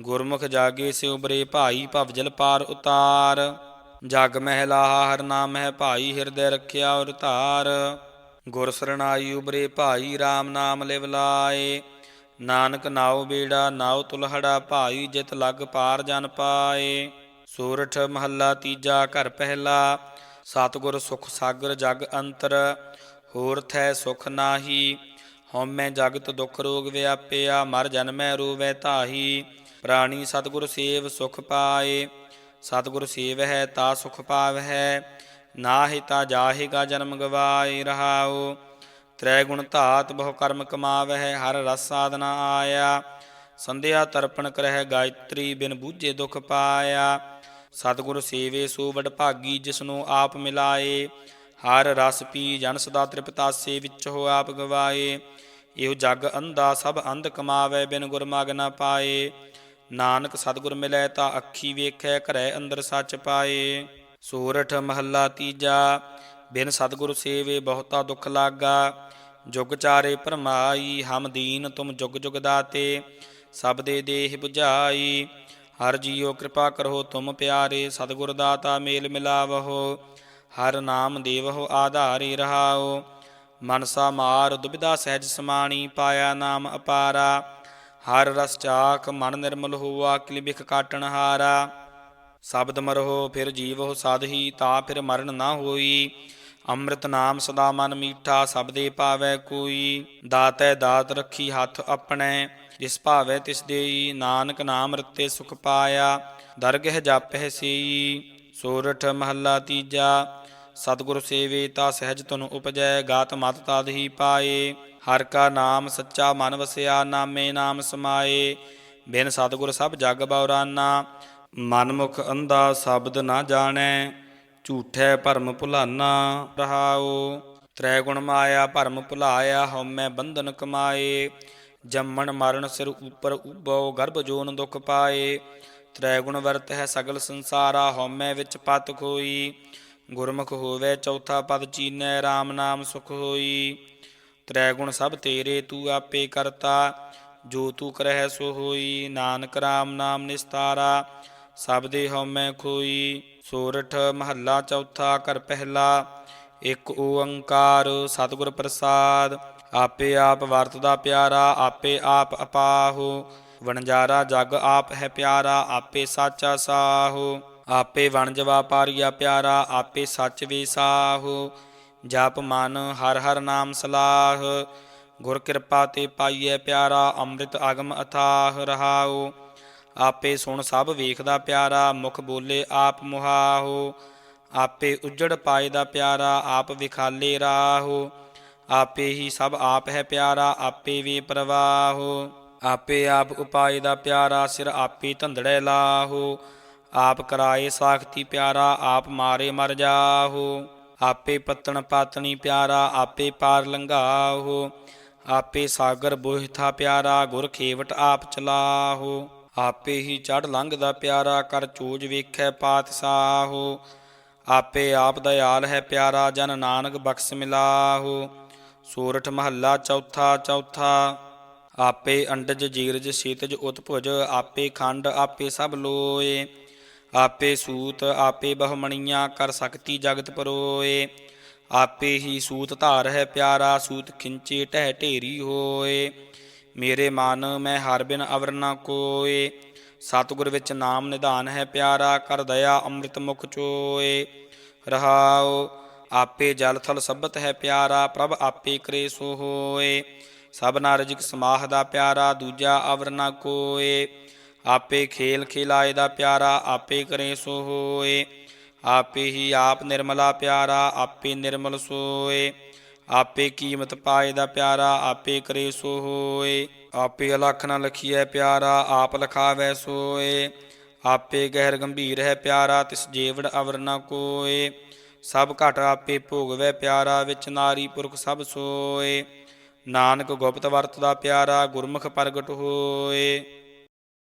ਗੁਰਮੁਖ ਜਾਗੇ ਸੇ ਉਬਰੇ ਭਾਈ ਭਵਜਲ ਪਾਰ ਉਤਾਰ। ਜਗ ਮਹਿਲਾਹਾ ਹਰ ਨਾਮ ਹੈ ਭਾਈ, ਹਿਰਦੈ ਰੱਖਿਆ ਔਰ ਧਾਰ। ਗੁਰ ਸਰਣਾਈ ਉਬਰੇ ਭਾਈ RAM ਨਾਮ ਲਿਵ ਲਾਏ। ਨਾਨਕ ਨਾਉ ਬੇੜਾ, ਨਾਉ ਤੁਲਹੜਾ ਭਾਈ ਜਿਤ ਲਗ ਪਾਰ ਜਨ ਪਾਏ। ਸੂਰਠ ਮਹੱਲਾ ਤੀਜਾ ਘਰ ਪਹਿਲਾ, ਸਤਿਗੁਰ ਸੁਖ ਸਾਗਰ ਜਗ ਅੰਤਰ। ਹੋਰ ਥੈ ਸੁਖ ਨਾਹੀ, ਹਉਮੈ ਜਗਤ ਦੁਖ ਰੋਗ ਵਿਆਪਿਆ, ਮਰ ਜਨਮੈ ਰੂਵੈ ਤਾਹੀ ਪ੍ਰਾਣੀ ਸਤਿਗੁਰ ਸੇਵ ਸੁਖ ਪਾਏ, ਸਤਿਗੁਰ ਸੇਵਹਿ ਤਾ ਸੁਖ ਪਾਵਹਿ। ਨਾਹਿ ਤਾ ਜਾਹੇਗਾ ਜਨਮ ਗਵਾਏ ਰਹਾਓ ਤ੍ਰੈ ਗੁਣ ਧਾਤ ਬਹੁ ਕਰਮ ਕਮਾਵਹਿ, ਹਰ ਰਸ ਸਾਧਨਾ ਆਇਆ। ਸੰਧਿਆ ਤਰਪਣ ਕਰਹਿ ਗਾਇਤਰੀ, ਬਿਨ ਬੂਝੇ ਦੁਖ ਪਾਇਆ। ਸਤਿਗੁਰ ਸੇਵੇ ਸੋ ਵਡ ਭਾਗੀ, ਜਿਸਨੂੰ ਆਪ ਮਿਲਾਏ। ਹਰ ਰਸ ਪੀ ਜਨ ਸਦਾ ਤ੍ਰਿਪਤਾਸੇ ਵਿੱਚ ਹੋ ਆਪ ਗਵਾਏ। ਇਹੋ ਜਗ ਅੰਧਾ, ਸਭ ਅੰਧ ਕਮਾਵੇ ਬਿਨ ਗੁਰ ਨਾ ਪਾਏ। ਨਾਨਕ ਸਤਿਗੁਰ ਮਿਲੈ ਤਾਂ ਅੱਖੀ ਵੇਖੈ, ਘਰੈ ਅੰਦਰ ਸੱਚ ਪਾਏ। ਸੂਰਠ ਮਹੱਲਾ ਤੀਜਾ ਬਿਨ ਸਤਿਗੁਰ ਸੇਵੇ ਬਹੁਤਾ ਦੁੱਖ ਲਾਗਾ, ਜੁਗ ਚਾਰੇ ਭਰਮਾਈ, ਹਮ ਦੀਨ ਤੁਮ ਜੁਗ ਜੁਗ ਦਾਤੇ, ਸਭ ਦੇ ਦੇਹ 부ਝਾਈ ਹਰ ਜੀਓ ਕਿਰਪਾ ਕਰੋ ਤੁਮ ਪਿਆਰੇ, ਸਤਿਗੁਰ ਦਾਤਾ ਮੇਲ ਮਿਲਾਵਹੋ, ਹਰ ਨਾਮ ਦੇਵਹੁ ਆਧਾਰੀ ਰਹਾਓ ਮਨਸਾ ਮਾਰ ਦੁਬਿਧਾ ਸਹਿਜ ਸਮਾਣੀ, ਪਾਇਆ ਨਾਮ ਅਪਾਰਾ, ਹਰ ਰਸ ਚਾਖ ਮਨ ਨਿਰਮਲ ਹੋਆ ਕਿਲਿਬਿਖ ਕਾਟਣ ਹਾਰਾ, ਸ਼ਬਦ ਮਰਹੁ ਫਿਰ ਜੀਵਹੁ ਸਾਧਹੀ, ਤਾ ਫਿਰ ਮਰਨ ਨਾ ਹੋਈ ਅੰਮ੍ਰਿਤ ਨਾਮ ਸਦਾ ਮਨ ਮੀਠਾ ਸਬਦੇ ਪਾਵੈ ਕੋਈ। ਦਾਤੈ ਦਾਤ ਰੱਖੀ ਹੱਥ ਆਪਣੇ, ਜਿਸ ਭਾਵੈ ਤਿਸ ਦੇਈ, ਨਾਨਕ ਨਾਮ ਰਤੇ ਸੁਖ ਪਾਇਆ, ਦਰਗਹਿ ਜਾਪਹਿ ਸੇਈ। ਸੋਰਠ ਮਹੱਲਾ ਤੀਜਾ, ਸਤਿਗੁਰ ਸੇਵੇ ਤਾ ਸਹਿਜ ਤਨੁ ਉਪਜੈ, ਗਾਤ ਮਤ ਤਾਦ ਹੀ ਪਾਏ। ਹਰ ਕਾ ਨਾਮ ਸੱਚਾ ਮਨ ਵਸਿਆ, ਨਾਮੇ ਨਾਮ ਸਮਾਏ। ਬਿਨ ਸਤਿਗੁਰ ਸਭ ਜਗ ਬਉਰਾਨਾ, ਮਨਮੁਖ ਅੰਧਾ ਸ਼ਬਦ ਨਾ ਜਾਣੈ। ਝੂਠੈ ਭਰਮ ਭੁਲਾਨਾ ਰਹਾਉ ਤ੍ਰੈ ਗੁਣ ਮਾਇਆ ਭਰਮ ਭੁਲਾਇਆ, ਹਉਮੈ ਬੰਧਨ ਕਮਾਏ, ਜੰਮਣ ਮਰਨ ਸਿਰ ਉਪਰ ਉਬੋ ਗਰਭ ਜੋਨ ਦੁਖ ਪਾਏ ਤ੍ਰੈ ਗੁਣ ਵਰਤ ਹੈ ਸਗਲ ਸੰਸਾਰਾ, ਹਉਮੈ ਵਿੱਚ ਪਤ ਖੋਈ, ਗੁਰਮੁਖ ਹੋਵੇ ਚੌਥਾ ਪਦ ਚੀਨੈ RAM ਨਾਮ ਸੁਖ ਹੋਈ ਤ੍ਰੈ ਗੁਣ ਸਭ ਤੇਰੇ ਤੂੰ ਆਪੇ ਕਰਤਾ, ਜੋ ਤੂੰ ਕਰਹਿ ਸੋ ਹੋਈ, ਨਾਨਕ RAM ਨਾਮ ਨਿਸਤਾਰਾ, ਸਭ ਦੇ ਹਉਮੈ ਖੋਈ। ਸੂਰਠ ਮਹੱਲਾ ਚੌਥਾ ਕਰ ਪਹਿਲਾ, ਇੱਕ ਓੰਕਾਰ ਸਤਿਗੁਰ ਪ੍ਰਸਾਦ, ਆਪੇ ਆਪ ਵਰਤਦਾ ਪਿਆਰਾ, ਆਪੇ ਆਪ ਅਪਾਹੋ, ਵਣਜਾਰਾ ਜਗ ਆਪ ਹੈ ਪਿਆਰਾ, ਆਪੇ ਸਾਚਾ ਸਾਹੋ, ਆਪੇ ਵਣਜ ਵਾਪਾਰੀਆ ਪਿਆਰਾ, ਆਪੇ ਸੱਚ ਵੀ ਵਿਸਾਹੋ ਜਪ ਮਨ ਹਰ ਹਰ ਨਾਮ ਸਲਾਹ, ਗੁਰ ਕਿਰਪਾ ਤੇ ਪਾਈਐ ਪਿਆਰਾ, ਅੰਮ੍ਰਿਤ ਅਗਮ ਅਥਾਹ ਰਹਾਓ ਆਪੇ ਸੁਣ ਸਭ ਵੇਖਦਾ ਪਿਆਰਾ, ਮੁਖ ਬੋਲੇ ਆਪ ਮੁਹਾਹੋ। ਆਪੇ ਉਜੜ ਪਾਏ ਦਾ ਪਿਆਰਾ, ਆਪ ਵਿਖਾਲੇ ਰਾਹੋ। ਆਪੇ ਹੀ ਸਭ ਆਪ ਹੈ ਪਿਆਰਾ, ਆਪੇ ਵੇ ਪ੍ਰਵਾਹੋ। ਆਪੇ ਆਪ ਉਪਾਏ ਦਾ ਪਿਆਰਾ, ਸਿਰ ਆਪੇ ਧੰਦੜੇ ਲਾਹੋ। ਆਪ ਕਰਾਏ ਸਾਖਤੀ ਪਿਆਰਾ, ਆਪ ਮਾਰੇ ਮਰ ਜਾਹੋ। ਆਪੇ ਪਤਣ ਪਾਤਣੀ ਪਿਆਰਾ, ਆਪੇ ਪਾਰ ਲੰਘਾਹੋ। ਆਪੇ ਸਾਗਰ ਬੋਹਿਥਾ ਪਿਆਰਾ, ਗੁਰ ਖੇਵਟ ਆਪ ਚਲਾਹੋ। ਆਪੇ ਹੀ ਚੜ ਲੰਘਦਾ ਪਿਆਰਾ, ਕਰ ਚੂਜ ਵੇਖੈ ਪਾਤਸ਼ਾਹੋ। ਆਪੇ ਆਪ ਦਇਆਲ ਹੈ ਪਿਆਰਾ, ਜਨ ਨਾਨਕ ਬਖਸ਼ ਮਿਲਾਹੋ। ਸੂਰਠ ਮਹੱਲਾ ਚੌਥਾ ਚੌਥਾ। ਆਪੇ ਅੰਡਜ ਜੀਰਜ ਸੀਤਜ ਉਤਭੁਜ, ਆਪੇ ਖੰਡ, ਆਪੇ ਸਭ ਲੋਏ। ਆਪੇ ਸੂਤ, ਆਪੇ ਬਹਮਣੀਆਂ, ਕਰ ਸਕਤੀ ਜਗਤ ਪਰੋਏ। ਆਪੇ ਹੀ ਸੂਤ ਧਾਰ ਹੈ ਪਿਆਰਾ, ਸੂਤ ਖਿੰਚੇ ਟਹਿ ਢੇਰੀ ਹੋਏ। ਮੇਰੇ ਮਨ, ਮੈਂ ਹਰ ਬਿਨ ਅਵਰ ਨਾ ਕੋਏ। ਸਤਿਗੁਰ ਵਿੱਚ ਨਾਮ ਨਿਧਾਨ ਹੈ ਪਿਆਰਾ, ਕਰ ਦਇਆ ਅੰਮ੍ਰਿਤ ਮੁਖ ਚੋਏ। ਰਹਾਉ, ਆਪੇ ਜਲ ਥਲ ਸਬਤ ਹੈ ਪਿਆਰਾ, ਪ੍ਰਭ ਆਪੇ ਕਰੇ ਸੋ ਹੋਏ। ਸਭਨਾ ਰਜਿਕ ਸਮਾਹ ਦਾ ਪਿਆਰਾ, ਦੂਜਾ ਅਵਰ ਨਾ ਕੋਏ। ਆਪੇ ਖੇਲ ਖਿਲਾਏ ਦਾ ਪਿਆਰਾ, ਆਪੇ ਕਰੇ ਸੋ ਹੋਏ। ਆਪੇ ਹੀ ਆਪ ਨਿਰਮਲਾ ਪਿਆਰਾ, ਆਪੇ ਨਿਰਮਲ ਸੋਏ। ਆਪੇ ਕੀਮਤ ਪਾਏ ਦਾ ਪਿਆਰਾ, ਆਪੇ ਕਰੇ ਸੋ ਹੋਏ। ਆਪੇ ਅਲਖ ਨਾ ਲਖੀਐ ਪਿਆਰਾ, ਆਪ ਲਖਾਵੈ ਸੋਏ। ਆਪੇ ਗਹਿਰ ਗੰਭੀਰ ਹੈ ਪਿਆਰਾ, ਤਿਸ ਜੀਵੜ ਅਵਰ ਨਾ ਕੋਏ। ਸਭ ਘਟ ਆਪੇ ਭੋਗਵੈ ਪਿਆਰਾ, ਵਿੱਚ ਨਾਰੀ ਪੁਰਖ ਸਭ ਸੋਏ। ਨਾਨਕ ਗੁਪਤ ਵਰਤ ਦਾ ਪਿਆਰਾ, ਗੁਰਮੁਖ ਪ੍ਰਗਟ ਹੋਏ।